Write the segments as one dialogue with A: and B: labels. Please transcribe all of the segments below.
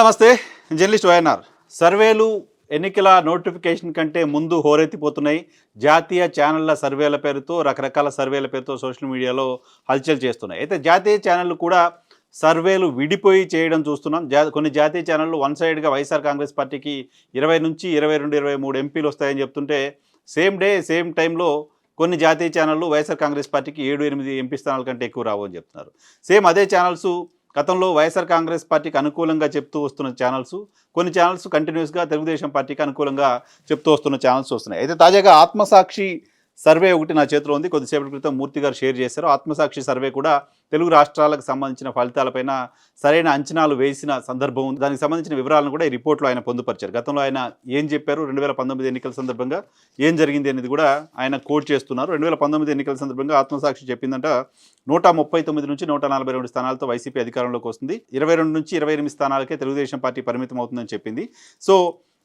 A: నమస్తే journalist YNR. సర్వేలు ఎన్నికల నోటిఫికేషన్ కంటే ముందు హోరెత్తిపోతున్నాయి. జాతీయ ఛానళ్ళ సర్వేల పేరుతో రకరకాల సర్వేల పేరుతో సోషల్ మీడియాలో హల్చల్ చేస్తున్నాయి. అయితే జాతీయ ఛానళ్ళు కూడా సర్వేలు విడిపోయి చేయడం చూస్తున్నాం. జా కొన్ని జాతీయ ఛానళ్ళు వన్ సైడ్గా వైఎస్ఆర్ కాంగ్రెస్ పార్టీకి ఇరవై నుంచి ఇరవై రెండు ఇరవై మూడు ఎంపీలు వస్తాయని చెప్తుంటే సేమ్ డే సేమ్ టైంలో కొన్ని జాతీయ ఛానళ్ళు వైఎస్ఆర్ కాంగ్రెస్ పార్టీకి ఏడు ఎనిమిది ఎంపీ స్థానాల కంటే ఎక్కువ రావు అని చెప్తున్నారు. సేమ్ అదే ఛానల్స్ గతంలో వైఎస్ఆర్ కాంగ్రెస్ పార్టీకి అనుకూలంగా చెప్తూ వస్తున్న ఛానల్స్ కొన్ని ఛానల్స్ కంటిన్యూస్గా తెలుగుదేశం పార్టీకి అనుకూలంగా చెప్తూ వస్తున్న ఛానల్స్ వస్తున్నాయి. అయితే తాజాగా ఆత్మసాక్షి సర్వే ఒకటి నా చేతిలో ఉంది. కొద్దిసేపటి క్రితం మూర్తి గారు షేర్ చేశారు. ఆత్మసాక్షి సర్వే కూడా తెలుగు రాష్ట్రాలకు సంబంధించిన ఫలితాలపైన సరైన అంచనాలు వేసిన సందర్భం ఉంది. దానికి సంబంధించిన వివరాలను కూడా ఈ రిపోర్ట్లో ఆయన పొందుపరిచారు. గతంలో ఆయన ఏం చెప్పారు? రెండు వేల పంతొమ్మిది ఎన్నికల సందర్భంగా ఏం జరిగింది అనేది కూడా ఆయన కోట్ చేస్తున్నారు. రెండు వేల పంతొమ్మిది ఎన్నికల సందర్భంగా ఆత్మసాక్షి చెప్పిందంట నూట ముప్పై తొమ్మిది నుంచి నూట నలభై రెండు స్థానాలతో వైసీపీ అధికారంలోకి వస్తుంది. ఇరవై రెండు నుంచి ఇరవై ఎనిమిది స్థానాలకే తెలుగుదేశం పార్టీ పరిమితం అవుతుందని చెప్పింది. సో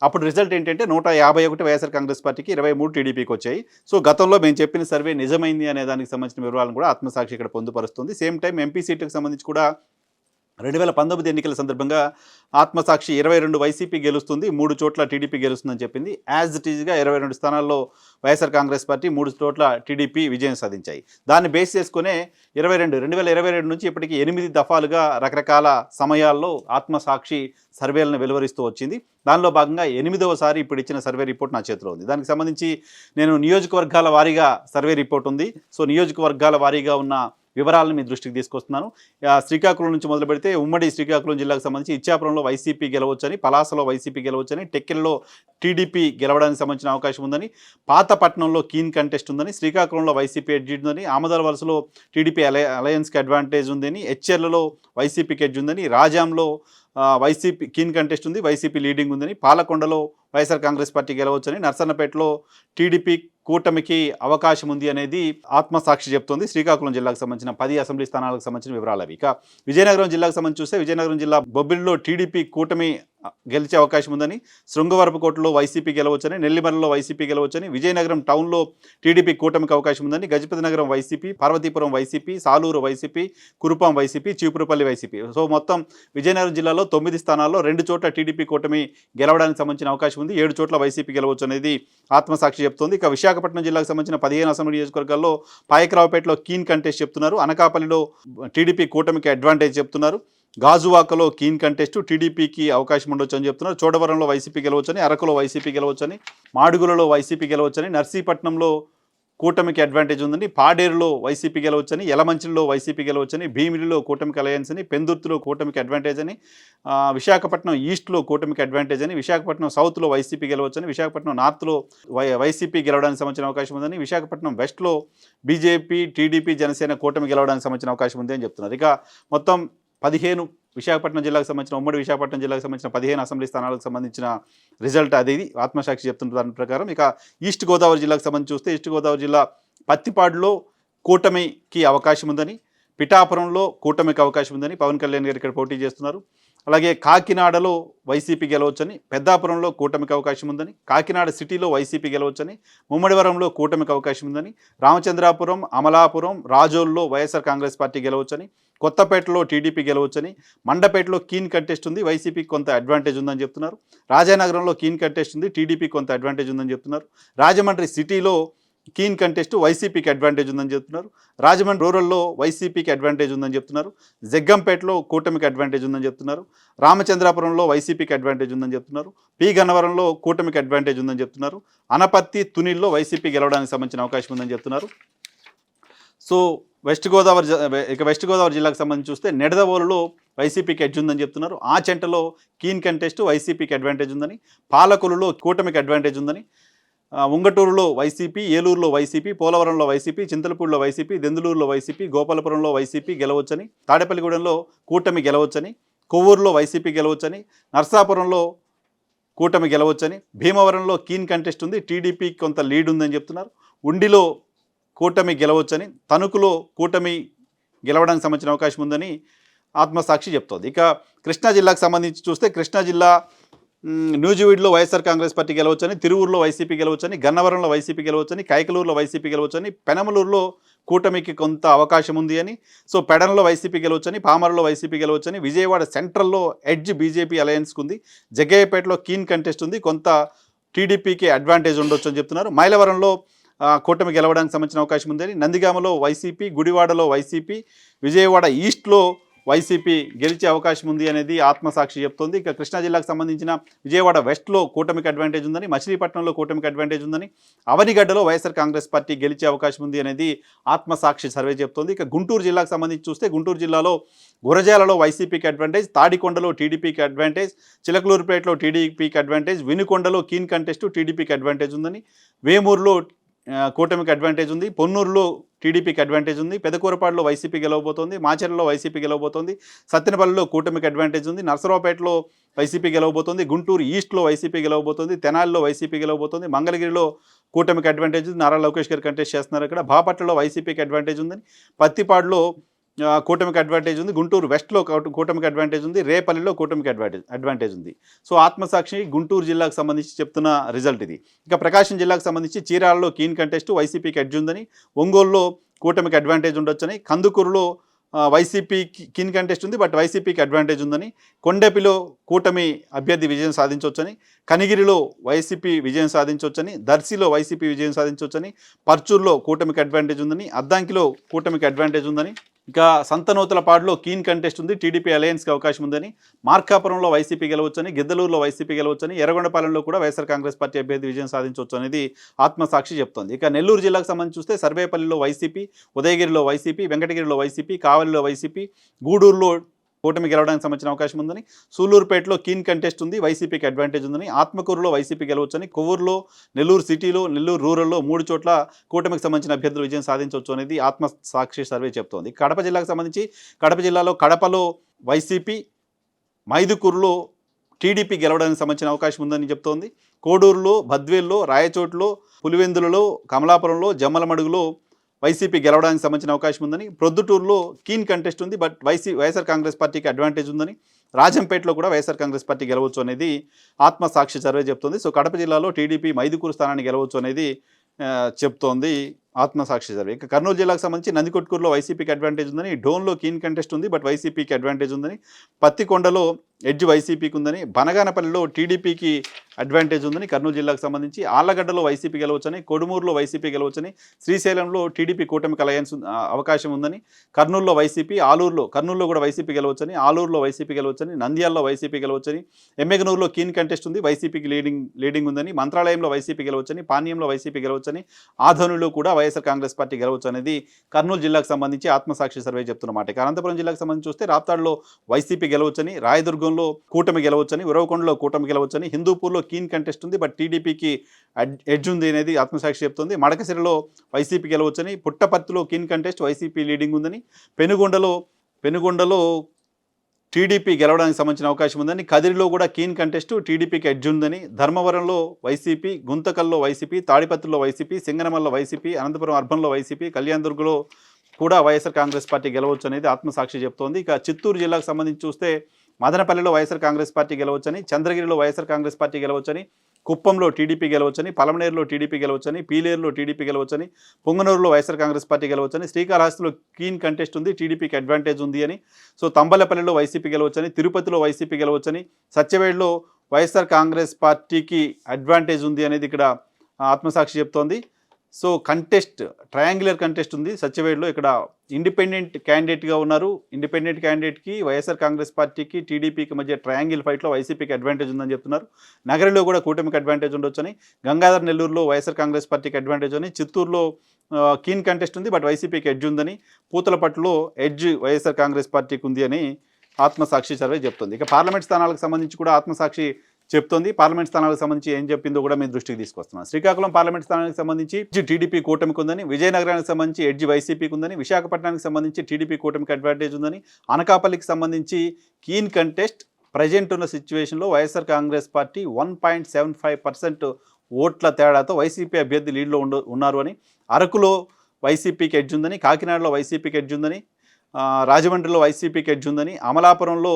A: అప్పుడు రిజల్ట్ ఏంటంటే నూట యాభై ఒకటి వైఎస్ఆర్ కాంగ్రెస్ పార్టీకి ఇరవై మూడు టీడీపీకి వచ్చాయి. సో గతంలో మేము చెప్పిన సర్వే నిజమైంది అనే దానికి సంబంధించిన వివరాలను కూడా ఆత్మసాక్షి ఇక్కడ పొందుపరుస్తుంది. సేమ్ టైం ఎంపీ సీట్లకు సంబంధించి కూడా రెండు వేల పంతొమ్మిది ఎన్నికల సందర్భంగా ఆత్మసాక్షి ఇరవై రెండు వైసీపీ గెలుస్తుంది మూడు చోట్ల టీడీపీ గెలుస్తుందని చెప్పింది. యాజ్ ఇట్ ఈజ్గా ఇరవై రెండు స్థానాల్లో వైఎస్ఆర్ కాంగ్రెస్ పార్టీ మూడు చోట్ల టీడీపీ విజయం సాధించాయి. దాన్ని బేస్ చేసుకునే ఇరవై రెండు రెండు వేల ఇరవై రెండు నుంచి ఇప్పటికి ఎనిమిది దఫాలుగా రకరకాల సమయాల్లో ఆత్మసాక్షి సర్వేలను వెలువరిస్తూ వచ్చింది. దానిలో భాగంగా ఎనిమిదవసారి ఇప్పుడు ఇచ్చిన సర్వే రిపోర్ట్ నా చేతిలో ఉంది. దానికి సంబంధించి నేను నియోజకవర్గాల వారీగా సర్వే రిపోర్ట్ ఉంది. సో నియోజకవర్గాల వారీగా ఉన్న వివరాలను మీ దృష్టికి తీసుకొస్తున్నాను. శ్రీకాకుళం నుంచి మొదలు పెడితే ఉమ్మడి శ్రీకాకుళం జిల్లాకు సంబంధించి ఇచ్చాపురంలో వైసీపీ గెలవచ్చని పలాసలో వైసీపీ గెలవచ్చని టెక్కెల్లో టీడీపీ గెలవడానికి సంబంధించిన అవకాశం ఉందని పాతపట్నంలో కీన్ కంటెస్ట్ ఉందని శ్రీకాకుళంలో వైసీపీ ఎడ్జ్ ఉందని ఆమదాల వలసలో టీడీపీ అలయ అలయన్స్కి అడ్వాంటేజ్ ఉందని హెచ్ఎర్లలో వైసీపీకి ఎడ్జ్ ఉందని రాజాంలో వైసీపీ కీన్ కంటెస్ట్ ఉంది వైసీపీ లీడింగ్ ఉందని పాలకొండలో వైఎస్ఆర్ కాంగ్రెస్ పార్టీ గెలవచ్చని నర్సన్నపేటలో టీడీపీ కూటమికి అవకాశం ఉంది అనేది ఆత్మసాక్షి చెప్తోంది. శ్రీకాకుళం జిల్లాకు సంబంధించిన పది అసెంబ్లీ స్థానాలకు సంబంధించిన వివరాలు అవి. ఇక విజయనగరం జిల్లాకు సంబంధించి చూస్తే విజయనగరం జిల్లా బొబ్బిలిలో టీడీపీ కూటమి గెలిచే అవకాశం ఉందని శృంగవరపుకోటలో వైసీపీ గెలవచ్చని నెల్లిమర్లలో వైసీపీ గెలవచ్చని విజయనగరం టౌన్లో టీడీపీ కూటమికి అవకాశం ఉందని గజపతి నగరం YCP Parvathipuram YCP Saluru YCP Kurupam YCP Cheepurupalli YCP. So మొత్తం విజయనగరం జిల్లాలో తొమ్మిది స్థానాల్లో రెండు చోట్ల టీడీపీ కూటమి గెలవడానికి సంబంధించిన అవకాశం ఉంది. ఏడు చోట్ల వైసీపీ గెలవచ్చు అనేది ఆత్మసాక్షి చెప్తోంది. ఇక విశాఖపట్నం జిల్లాకు సంబంధించిన పదిహేను అసెంబ్లీ నియోజకవర్గాల్లో పాయకరావుపేటలో కీన్ కంటెస్ట్ చెప్తున్నారు. అనకాపల్లిలో టీడీపీ కూటమికి అడ్వాంటేజ్ చెప్తున్నారు. గాజువాకలో కీన్ కంటెస్ట్ టీడీపీకి అవకాశం ఉండొచ్చు అని చెప్తున్నారు. చోడవరంలో వైసీపీ గెలవచ్చని అరకులో వైసీపీ గెలవచ్చని మాడుగులలో వైసీపీ గెలవచ్చని నర్సీపట్నంలో కూటమికి అడ్వాంటేజ్ ఉందని పాడేరులో వైసీపీ గెలవచ్చని యలమంచిలో వైసీపీ గెలవచ్చని భీమిలిలో కూటమికి అలయన్స్ అని పెందుర్తిలో కూటమికి అడ్వాంటేజ్ అని విశాఖపట్నం ఈస్ట్లో కూటమికి అడ్వాంటేజ్ అని విశాఖపట్నం సౌత్లో వైసీపీ గెలవచ్చని విశాఖపట్నం నార్త్లో వై వైసీపీ గెలవడానికి సంబంధించిన అవకాశం ఉందని విశాఖపట్నం వెస్ట్లో బీజేపీ టీడీపీ జనసేన కూటమి గెలవడానికి సంబంధించిన అవకాశం ఉంది అని చెప్తున్నారు. ఇక మొత్తం పదిహేను విశాఖపట్నం జిల్లాకు సంబంధించిన ఉమ్మడి విశాఖపట్నం జిల్లాకు సంబంధించిన పదిహేను అసెంబ్లీ స్థానాలకు సంబంధించిన రిజల్ట్ అది ఆత్మసాక్షి చెప్తున్న దాని ప్రకారం. ఇక ఈస్ట్ గోదావరి జిల్లాకు సంబంధించి చూస్తే ఈస్ట్ గోదావరి జిల్లా పత్తిపాడులో కూటమికి అవకాశం ఉందని పిఠాపురంలో కూటమికి అవకాశం ఉందని పవన్ కళ్యాణ్ గారు ఇక్కడ పోటీ చేస్తున్నారు. అలాగే కాకినాడలో వైసీపీ గెలవచ్చని పెద్దాపురంలో కూటమికి అవకాశం ఉందని కాకినాడ సిటీలో వైసీపీ గెలవచ్చని ముమ్మడివరంలో కూటమికి అవకాశం ఉందని రామచంద్రాపురం అమలాపురం రాజోల్లో వైఎస్ఆర్ కాంగ్రెస్ పార్టీ గెలవచ్చని కొత్తపేటలో టీడీపీ గెలవచ్చని మండపేటలో కీన్ కంటెస్ట్ ఉంది వైసీపీకి కొంత అడ్వాంటేజ్ ఉందని చెప్తున్నారు. రాజానగరంలో కీన్ కంటెస్ట్ ఉంది టీడీపీ కొంత అడ్వాంటేజ్ ఉందని చెప్తున్నారు. రాజమండ్రి సిటీలో కీన్ కంటెస్ట్ వైసీపీకి అడ్వాంటేజ్ ఉందని చెప్తున్నారు. రాజమండ్రి రూరల్లో వైసీపీకి అడ్వాంటేజ్ ఉందని చెప్తున్నారు. జగ్గంపేటలో కూటమికి అడ్వాంటేజ్ ఉందని చెప్తున్నారు. రామచంద్రాపురంలో వైసీపీకి అడ్వాంటేజ్ ఉందని చెప్తున్నారు. పి గన్నవరంలో కూటమికి అడ్వాంటేజ్ ఉందని చెప్తున్నారు. అనపత్తి తునిల్లో వైసీపీ గెలవడానికి సంబంధించిన అవకాశం ఉందని చెప్తున్నారు. సో వెస్ట్ గోదావరి జ- ఇక వెస్ట్ గోదావరి జిల్లాకు సంబంధించి చూస్తే నెడదవోలులో వైసీపీకి ఎడ్జ్ ఉందని చెప్తున్నారు. ఆ చెంటలో కీన్ కంటెస్ట్ వైసీపీకి అడ్వాంటేజ్ ఉందని పాలకులలో కూటమికి అడ్వాంటేజ్ ఉందని ఉంగటూరులో వైసీపీ ఏలూరులో వైసీపీ పోలవరంలో వైసీపీ చింతలపూడిలో వైసీపీ దెందులూరులో వైసీపీ గోపాలపురంలో వైసీపీ గెలవచ్చని తాడేపల్లిగూడెంలో కూటమి గెలవచ్చని కొవ్వూరులో వైసీపీ గెలవచ్చని నర్సాపురంలో కూటమి గెలవచ్చని భీమవరంలో కీన్ కంటెస్ట్ ఉంది టీడీపీ కొంత లీడ్ ఉందని చెప్తున్నారు. ఉండిలో కూటమి గెలవచ్చని తణుకులో కూటమి గెలవడానికి సంబంధించిన అవకాశం ఉందని ఆత్మసాక్షి చెప్తోంది. ఇక కృష్ణా జిల్లాకు సంబంధించి చూస్తే కృష్ణా జిల్లా న్యూజివీడ్లో వైఎస్ఆర్ కాంగ్రెస్ పార్టీ గెలవచ్చని తిరువూరులో వైసీపీ గెలవచ్చని గన్నవరంలో వైసీపీ గెలవచ్చని కైకలూరులో వైసీపీ గెలవచ్చని పెనమలూరులో కూటమికి కొంత అవకాశం ఉంది అని. సో పెడనలో వైసీపీ గెలవచ్చని పామరలో వైసీపీ గెలవచ్చని విజయవాడ సెంట్రల్లో ఎడ్జ్ బీజేపీ అలయన్స్కి ఉంది. జగ్గయ్యపేటలో కీన్ కంటెస్ట్ ఉంది. కొంత టీడీపీకి అడ్వాంటేజ్ ఉండొచ్చు అని చెప్తున్నారు. మైలవరంలో కూటమి గెలవడానికి సంబంధించిన అవకాశం ఉందని నందిగామలో వైసీపీ గుడివాడలో వైసీపీ విజయవాడ ఈస్ట్లో వైసీపీ గెలిచే అవకాశం ఉంది అనేది ఆత్మసాక్షి చెప్తోంది. ఇక కృష్ణా జిల్లాకు సంబంధించిన విజయవాడ వెస్ట్లో కూటమికి అడ్వాంటేజ్ ఉందని మచిలీపట్నంలో కూటమికి అడ్వాంటేజ్ ఉందని అవనిగడ్డలో వైఎస్ఆర్ కాంగ్రెస్ పార్టీ గెలిచే అవకాశం ఉంది అనేది ఆత్మసాక్షి సర్వే చెప్తోంది. ఇక గుంటూరు జిల్లాకు సంబంధించి చూస్తే గుంటూరు జిల్లాలో గురజాలలో వైసీపీకి అడ్వాంటేజ్ తాడికొండలో టీడీపీకి అడ్వాంటేజ్ చిలకలూరుపేటలో టీడీపీకి అడ్వాంటేజ్ వినుకొండలో కీన్ కంటెస్ట్ టీడీపీకి అడ్వాంటేజ్ ఉందని వేమూరులో కూటమికి అడ్వాంటేజ్ ఉంది. పొన్నూరులో టీడీపీకి అడ్వాంటేజ్ ఉంది. పెదకూరపాడులో వైసీపీ గెలవబోతోంది. మాచర్లలో వైసీపీ గెలవబోతోంది. సత్తెనపల్లిలో కూటమికి అడ్వాంటేజ్ ఉంది. నర్సరావుపేటలో వైసీపీ గెలవబోతోంది. గుంటూరు ఈస్ట్లో వైసీపీ గెలవబోతోంది. తెనాలిలో వైసీపీ గెలవబోతోంది. మంగళగిరిలో కూటమికి అడ్వాంటేజ్ ఉంది. నారా లోకేష్ గారు కంటెస్ట్ చేస్తున్నారు ఇక్కడ. బాపట్లలో వైసీపీకి అడ్వాంటేజ్ ఉందని. పత్తిపాడులో కూటమికి అడ్వాంటేజ్ ఉంది. గుంటూరు వెస్ట్లో కూటమికి అడ్వాంటేజ్ ఉంది. రేపల్లిలో కూటమికి అడ్వాంటేజ్ అడ్వాంటేజ్ ఉంది. సో ఆత్మసాక్షి గుంటూరు జిల్లాకు సంబంధించి చెప్తున్న రిజల్ట్ ఇది. ఇక ప్రకాశం జిల్లాకు సంబంధించి చీరాలలో కీన్ కంటెస్ట్ వైసీపీకి ఎడ్జ్ ఉందని ఒంగోలులో కూటమికి అడ్వాంటేజ్ ఉండొచ్చని కందుకూరులో వైసీపీకి కీన్ కంటెస్ట్ ఉంది బట్ వైసీపీకి అడ్వాంటేజ్ ఉందని కొండెపిలో కూటమి అభ్యర్థి విజయం సాధించవచ్చని కనిగిరిలో వైసీపీ విజయం సాధించవచ్చని దర్శిలో వైసీపీ విజయం సాధించవచ్చని పర్చూర్లో కూటమికి అడ్వాంటేజ్ ఉందని అద్దాంకిలో కూటమికి అడ్వాంటేజ్ ఉందని ఇక సంతనూతలపాడులో కీన్ కంటెస్ట్ ఉంది. టీడీపీ అలయన్స్కి అవకాశం ఉందని మార్కాపురంలో వైసీపీ గెలవచ్చని గిద్దలూరులో వైసీపీ గెలవచ్చని ఎర్రగొండపాలెంలో కూడా వైఎస్ఆర్ కాంగ్రెస్ పార్టీ అభ్యర్థి విజయం సాధించవచ్చు అనేది ఆత్మసాక్షి చెప్తోంది. ఇక నెల్లూరు జిల్లాకు సంబంధించి చూస్తే సర్వేపల్లిలో వైసీపీ ఉదయగిరిలో వైసీపీ వెంకటగిరిలో వైసీపీ కావలిలో వైసీపీ గూడూరులో కూటమి గెలవడానికి సంబంధించిన అవకాశం ఉందని సూలూరుపేటలో కీన్ కంటెస్ట్ ఉంది వైసీపీకి అడ్వాంటేజ్ ఉందని ఆత్మకూరులో వైసీపీ గెలవచ్చని కొవ్వూరులో నెల్లూరు సిటీలో నెల్లూరు రూరల్లో మూడు చోట్ల కూటమికి సంబంధించిన అభ్యర్థులు విజయం సాధించవచ్చు అనేది ఆత్మ సాక్షి సర్వే చెప్తోంది. కడప జిల్లాకు సంబంధించి కడప జిల్లాలో కడపలో వైసీపీ మైదుకూరులో టీడీపీ గెలవడానికి సంబంధించిన అవకాశం ఉందని చెప్తోంది. కోడూరులో బద్వేల్లో రాయచోట్లో పులివెందులలో కమలాపురంలో జమ్మలమడుగులో వైసీపీ గెలవడానికి సంబంధించిన అవకాశం ఉందని ప్రొద్దుటూరులో కీన్ కంటెస్ట్ ఉంది బట్ వైసీ వైఎస్ఆర్ కాంగ్రెస్ పార్టీకి అడ్వాంటేజ్ ఉందని రాజంపేటలో కూడా వైఎస్ఆర్ కాంగ్రెస్ పార్టీ గెలవచ్చు అనేది ఆత్మసాక్షి సర్వే చెప్తోంది. సో కడప జిల్లాలో టీడీపీ మైదుకూరు స్థానాన్ని గెలవచ్చు అనేది చెప్తోంది ఆత్మసాక్షి సర్వే. ఇక కర్నూలు జిల్లాకు సంబంధించి నందికొట్కూరులో వైసీపీకి అడ్వాంటేజ్ ఉందని డోన్లో కీన్ కంటెస్ట్ ఉంది బట్ వైసీపీకి అడ్వాంటేజ్ ఉందని పత్తికొండలో ఎడ్జ్ వైసీపీకి ఉందని బనగానపల్లిలో టీడీపీకి అడ్వాంటేజ్ ఉందని కర్నూలు జిల్లాకు సంబంధించి ఆళ్ళగడ్డలో వైసీపీ గెలవచ్చని కొడుమూరులో వైసీపీ గెలవచ్చని శ్రీశైలంలో టీడీపీ కూటమికి అలయన్స్ అవకాశం ఉందని కర్నూలులో వైసీపీ ఆలూరులో కర్నూలులో కూడా వైసీపీ గెలవచ్చని ఆలూరులో వైసీపీ గెలవచ్చని నంద్యాలలో వైసీపీ గెలవచ్చని ఎమ్మెగనూరులో కీన్ కంటెస్ట్ ఉంది వైసీపీకి లీడింగ్ లీడింగ్ ఉందని మంత్రాలయంలో వైసీపీ గెలవచ్చని పానీయంలో వైసీపీ గెలవచ్చని ఆధోనిలో కూడా వైఎస్ఆర్ కాంగ్రెస్ పార్టీ గెలవచ్చు అనేది కర్నూలు జిల్లాకు సంబంధించి ఆత్మసాక్షి సర్వే చెప్తున్నమాట ఇక అనంతపురం జిల్లాకు సంబంధించి చూస్తే రాప్తాడులో వైసీపీ గెలవచ్చని రాయదుర్గంలో కూటమి గెలవచ్చని ఉరవకొండలో కూటమి గెలవచ్చని హిందూపూర్లో కీన్ కంటెస్ట్ ఉంది బట్ టీడీపీకి ఎడ్జ్ ఉంది అనేది ఆత్మసాక్షి చెప్తుంది. మడకసిరిలో వైసీపీ గెలవచ్చని పుట్టపర్తిలో కీన్ కంటెస్ట్ వైసీపీ లీడింగ్ ఉందని పెనుగొండలో పెనుగొండలో టీడీపీ గెలవడానికి సంబంధించిన అవకాశం ఉందని కదిరిలో కూడా కీన్ కంటెస్ట్ టీడీపీకి ఎడ్జ్ ఉందని ధర్మవరంలో వైసీపీ గుంతకల్లో వైసీపీ తాడిపత్రిలో వైసీపీ సింగనమల్లో వైసీపీ అనంతపురం అర్బన్లో వైసీపీ కళ్యాణదుర్గలో కూడా వైఎస్ఆర్ కాంగ్రెస్ పార్టీ గెలవచ్చు అనేది ఆత్మసాక్షి చెప్తోంది. ఇక చిత్తూరు జిల్లాకు సంబంధించి చూస్తే మదనపల్లిలో వైఎస్ఆర్ కాంగ్రెస్ పార్టీ గెలవచ్చని చంద్రగిరిలో వైఎస్ఆర్ కాంగ్రెస్ పార్టీ గెలవచ్చని కుప్పంలో టీడీపీ గెలవచ్చని పలమనేరులో టీడీపీ గెలవచ్చని పీలేరులో టీడీపీ గెలవచ్చని పొంగనూరులో వైఎస్ఆర్ కాంగ్రెస్ పార్టీ గెలవచ్చని శ్రీకాళహస్తిలో కీన్ కంటెస్ట్ ఉంది టీడీపీకి అడ్వాంటేజ్ ఉంది అని. సో తంబలపల్లిలో వైసీపీ గెలవచ్చని తిరుపతిలో వైసీపీ గెలవచ్చని సత్యవేడులో వైఎస్ఆర్ కాంగ్రెస్ పార్టీకి అడ్వాంటేజ్ ఉంది అనేది ఇక్కడ ఆత్మసాక్షి చెప్తోంది. సో కంటెస్ట్ ట్రయాంగులర్ కంటెస్ట్ ఉంది. సత్యవేడ్లో ఇక్కడ ఇండిపెండెంట్ క్యాండిడేట్గా ఉన్నారు. ఇండిపెండెంట్ క్యాండిడేట్కి వైఎస్ఆర్ కాంగ్రెస్ పార్టీకి టీడీపీకి మధ్య ట్రయాంగిల్ ఫైట్లో వైసీపీకి అడ్వాంటేజ్ ఉందని చెప్తున్నారు. నగరంలో కూడా కూటమికి అడ్వాంటేజ్ ఉండొచ్చని గంగాధర్ నెల్లూరులో వైఎస్ఆర్ కాంగ్రెస్ పార్టీకి అడ్వాంటేజ్ అని చిత్తూరులో కీన్ కంటెస్ట్ ఉంది బట్ వైసీపీకి ఎడ్జ్ ఉందని పూతలపట్టులో ఎడ్జ్ వైఎస్ఆర్ కాంగ్రెస్ పార్టీకి ఉంది అని ఆత్మసాక్షి సర్వే చెప్తుంది. ఇక పార్లమెంట్ స్థానాలకు సంబంధించి కూడా ఆత్మసాక్షి చెప్తోంది. పార్లమెంట్ స్థానాలకు సంబంధించి ఏం చెప్పిందో కూడా మీ దృష్టికి తీసుకొస్తున్నాం. శ్రీకాకుళం పార్లమెంట్ స్థానానికి సంబంధించి టీడీపీ కూటమికి ఉందని విజయనగరానికి సంబంధించి ఎడ్జ్ వైసీపీకి ఉందని విశాఖపట్నానికి సంబంధించి టీడీపీ కూటమికి అడ్వాంటేజ్ ఉందని అనకాపల్లికి సంబంధించి కీన్ కంటెస్ట్ ప్రజెంట్ ఉన్న సిచ్యువేషన్లో YSR Congress Party one point seven five percent ఓట్ల తేడాతో వైసీపీ అభ్యర్థి లీడ్లో ఉండు ఉన్నారు అని అరకులో వైసీపీకి ఎడ్జ్ ఉందని కాకినాడలో వైసీపీకి ఎడ్జ్ ఉందని రాజమండ్రిలో వైసీపీకి ఎడ్జ్ ఉందని అమలాపురంలో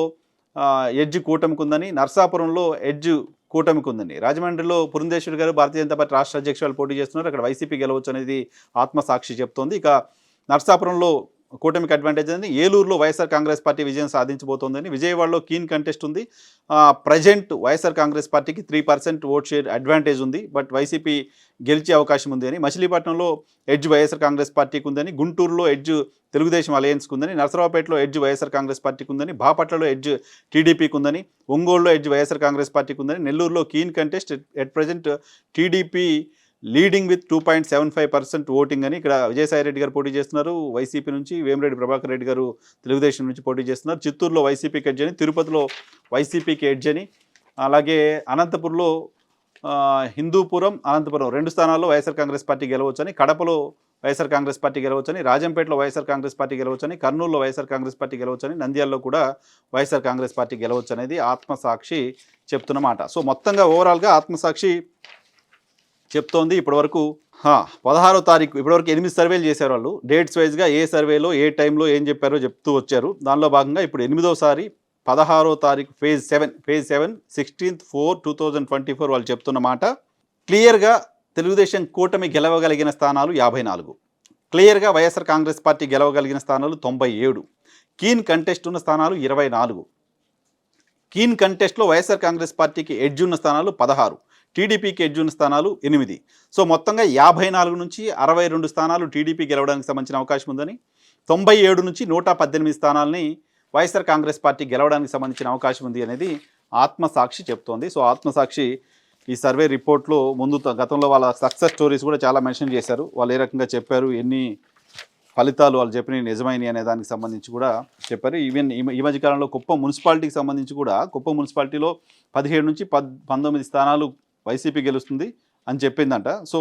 A: ఎడ్జ్ కూటమికి ఉందని నర్సాపురంలో ఎడ్జ్ కూటమికి ఉందని రాజమండ్రిలో పురంధేశ్వరి గారు భారతీయ జనతా పార్టీ రాష్ట్ర అధ్యక్షురాలు పోటీ చేస్తున్నారు. అక్కడ వైసీపీ గెలవచ్చు అనేది ఆత్మసాక్షి చెప్తోంది. ఇక నర్సాపురంలో కూటమికి అడ్వాంటేజ్ ఉంది ఏలూరులో వైఎస్ఆర్ కాంగ్రెస్ పార్టీ విజయం సాధించబోతోందని విజయవాడలో కీన్ కంటెస్ట్ ఉంది. ప్రజెంట్ వైఎస్ఆర్ కాంగ్రెస్ పార్టీకి three percent vote share advantage ఉంది. బట్ వైసీపీ గెలిచే అవకాశం ఉంది అని మచిలీపట్నంలో ఎడ్జ్ వైఎస్ఆర్ కాంగ్రెస్ పార్టీకి ఉందని గుంటూరులో ఎడ్జ్ తెలుగుదేశం అలయన్స్కి ఉందని నరసరావుపేటలో ఎడ్జ్ వైఎస్ఆర్ కాంగ్రెస్ పార్టీకి ఉందని బాపట్లలో ఎడ్జ్ టీడీపీకి ఉందని ఒంగోలులో ఎడ్జ్ వైఎస్ఆర్ కాంగ్రెస్ పార్టీకి ఉందని నెల్లూరులో keen contest at present TDP leading with two point seven five percent voting అని ఇక్కడ విజయసాయి రెడ్డి గారు పోటీ చేస్తున్నారు. వైసీపీ నుంచి వేమిరెడ్డి ప్రభాకర్ రెడ్డి గారు తెలుగుదేశం నుంచి పోటీ చేస్తున్నారు. చిత్తూరులో వైసీపీకి ఎడ్జ్ అని తిరుపతిలో వైసీపీకి ఎడ్జ్ అని అలాగే అనంతపురంలో హిందూపురం అనంతపురం రెండు స్థానాల్లో వైఎస్ఆర్ కాంగ్రెస్ పార్టీ గెలవచ్చని కడపలో వైఎస్ఆర్ కాంగ్రెస్ పార్టీ గెలవచ్చని రాజంపేటలో వైఎస్ఆర్ కాంగ్రెస్ పార్టీ గెలవచ్చని కర్నూలులో వైఎస్ఆర్ కాంగ్రెస్ పార్టీ గెలవచ్చని నంద్యాలలో కూడా వైఎస్ఆర్ కాంగ్రెస్ పార్టీ గెలవచ్చు అనేది ఆత్మసాక్షి చెప్తున్నమాట సో మొత్తంగా ఓవరాల్గా ఆత్మసాక్షి చెప్తోంది. ఇప్పటివరకు పదహారో తారీఖు ఇప్పటివరకు ఎనిమిది సర్వేలు చేశారు వాళ్ళు. డేట్స్ వైజ్గా ఏ సర్వేలో ఏ టైంలో ఏం చెప్పారో చెప్తూ వచ్చారు. దానిలో భాగంగా ఇప్పుడు ఎనిమిదోసారి పదహారో తారీఖు phase seven phase seven sixteenth four two thousand twenty four వాళ్ళు చెప్తున్న మాట క్లియర్గా తెలుగుదేశం కూటమి గెలవగలిగిన స్థానాలు యాభై నాలుగు. క్లియర్గా వైఎస్ఆర్ కాంగ్రెస్ పార్టీ గెలవగలిగిన స్థానాలు తొంభై ఏడు. కీన్ కంటెస్ట్ ఉన్న స్థానాలు ఇరవై నాలుగు. కీన్ కంటెస్ట్లో వైఎస్ఆర్ కాంగ్రెస్ పార్టీకి ఎడ్జ్ ఉన్న స్థానాలు పదహారు. టీడీపీకి ఎడ్జ్ స్థానాలు ఎనిమిది. సో మొత్తంగా యాభై నాలుగు నుంచి అరవై రెండు స్థానాలు టీడీపీ గెలవడానికి సంబంధించిన అవకాశం ఉందని తొంభై ఏడు నుంచి నూట పద్దెనిమిది స్థానాలని వైఎస్ఆర్ కాంగ్రెస్ పార్టీ గెలవడానికి సంబంధించిన అవకాశం ఉంది అనేది ఆత్మసాక్షి చెప్తోంది. సో ఆత్మసాక్షి ఈ సర్వే రిపోర్ట్లో ముందు గతంలో వాళ్ళ సక్సెస్ స్టోరీస్ కూడా చాలా మెన్షన్ చేశారు. వాళ్ళు ఏ రకంగా చెప్పారు ఎన్ని ఫలితాలు వాళ్ళు చెప్పినవి నిజమైనవి అనే దానికి సంబంధించి కూడా చెప్పారు. ఈవెన్ ఈ ఈ మధ్యకాలంలో కుప్పం మున్సిపాలిటీకి సంబంధించి కూడా కుప్పం మున్సిపాలిటీలో పదిహేడు నుంచి పద్ పంతొమ్మిది స్థానాలు వైసీపీ గెలుస్తుంది అని చెప్పిందంట. సో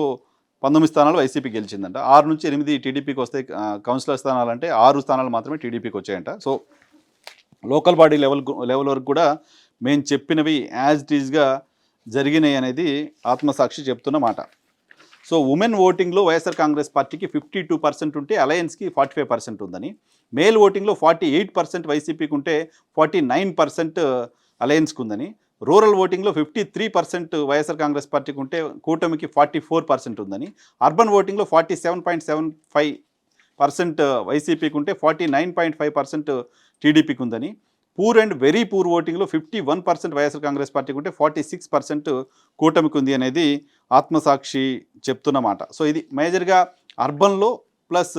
A: పంతొమ్మిది స్థానాలు వైసీపీ గెలిచిందంట. ఆరు నుంచి ఎనిమిది టీడీపీకి వస్తే కౌన్సిలర్ స్థానాలు అంటే ఆరు స్థానాలు మాత్రమే టీడీపీకి వచ్చాయంట. So local body level level వరకు కూడా మేము చెప్పినవి యాజ్ ఇట్ ఈజ్గా జరిగినాయి అనేది ఆత్మసాక్షి చెప్తున్న మాట. సో ఉమెన్ ఓటింగ్లో వైఎస్ఆర్ కాంగ్రెస్ పార్టీకి ఫిఫ్టీ టూ పర్సెంట్ ఉంటే అలయన్స్కి ఫార్టీ ఫైవ్ పర్సెంట్ ఉందని మేల్ ఓటింగ్లో ఫార్టీ ఎయిట్ పర్సెంట్ వైసీపీకి ఉంటే ఫార్టీ నైన్ పర్సెంట్ అలయన్స్కి ఉందని. రూరల్ ఓటింగ్లో fifty three percent YSR Congress పార్టీకి ఉంటే కూటమికి ఫార్టీ ఫోర్ పర్సెంట్ ఉందని. అర్బన్ ఓటింగ్లో forty seven point seven five percent వైసీపీకి ఉంటే forty nine point five percent టీడీపీకి ఉందని పూర్ అండ్ వెరీ పూర్ ఓటింగ్లో fifty one percent YSR Congress పార్టీకి ఉంటే ఫార్టీ సిక్స్ పర్సెంట్ కూటమికి ఉంది అనేది ఆత్మసాక్షి చెప్తున్నమాట. సో ఇది మేజర్గా అర్బన్లో ప్లస్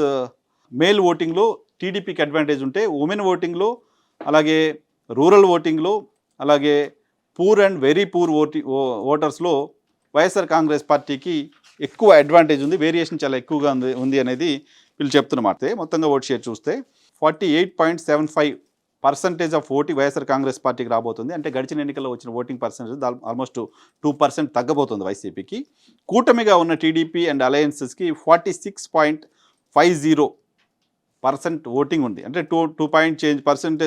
A: మేల్ ఓటింగ్లో టీడీపీకి అడ్వాంటేజ్ ఉంటే ఉమెన్ ఓటింగ్లో అలాగే రూరల్ ఓటింగ్లో అలాగే పూర్ అండ్ వెరీ పూర్ ఓటి ఓటర్స్లో వైఎస్ఆర్ కాంగ్రెస్ పార్టీకి ఎక్కువ అడ్వాంటేజ్ ఉంది వేరియేషన్ చాలా ఎక్కువగా ఉంది ఉంది అనేది వీళ్ళు చెప్తున్నమాట మొత్తంగా ఓట్ షేర్ చూస్తే forty eight point seven five percentage of vote YSR Congress పార్టీకి రాబోతుంది. అంటే గడిచిన ఎన్నికల్లో వచ్చిన voting percentage almost two percent తగ్గబోతుంది వైసీపీకి. కూటమిగా ఉన్న TDP and అలయన్సెస్కి forty six point five zero percent voting ఉంది. అంటే two two point change percent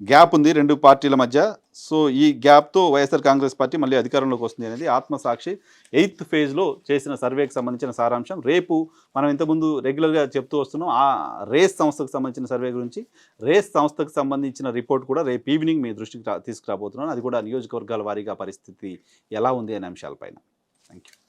A: gap ఉంది రెండు పార్టీల మధ్య. సో ఈ గ్యాప్తో వైఎస్ఆర్ కాంగ్రెస్ పార్టీ మళ్ళీ అధికారంలోకి వస్తుంది అనేది ఆత్మసాక్షి. ఎయిత్ ఫేజ్లో చేసిన సర్వేకి సంబంధించిన సారాంశం. రేపు మనం ఇంతకుముందు రెగ్యులర్గా చెప్తూ వస్తున్నాం ఆ రేస్ సంస్థకు సంబంధించిన సర్వే గురించి. రేస్ సంస్థకు సంబంధించిన రిపోర్ట్ కూడా రేపు ఈవినింగ్ మీ దృష్టికి తీసుకురాబోతున్నాను. అది కూడా నియోజకవర్గాల వారీగా పరిస్థితి ఎలా ఉంది అనే అంశాలపైన. Thank you